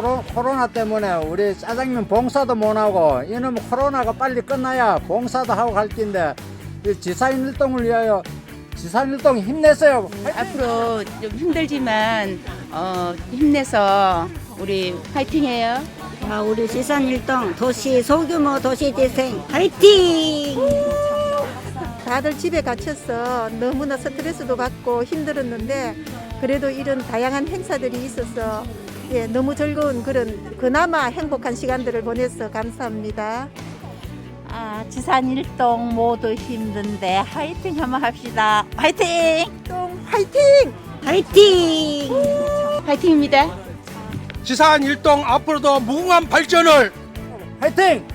코로, 코로나 때문에 우리 짜장면 봉사도 못 하고 이놈 코로나가 빨리 끝나야 봉사도 하고 갈 텐데 이 지사일동을 위하여 지사일동 힘내세요. 앞으로 좀 힘들지만 어, 힘내서 우리 파이팅해요. 자, 우리 시산일동 도시 소규모 도시 재생 화이팅! 다들 집에 갇혀서 너무나 스트레스도 받고 힘들었는데 그래도 이런 다양한 행사들이 있어서 예, 너무 즐거운 그런 그나마 행복한 시간들을 보내서 감사합니다. 아, 지산 일동 모두 힘든데 화이팅 한번 합시다. 화이팅! 똥 화이팅! 화이팅! 파이팅입니다. 지산 일동 앞으로도 무궁한 발전을 화이팅!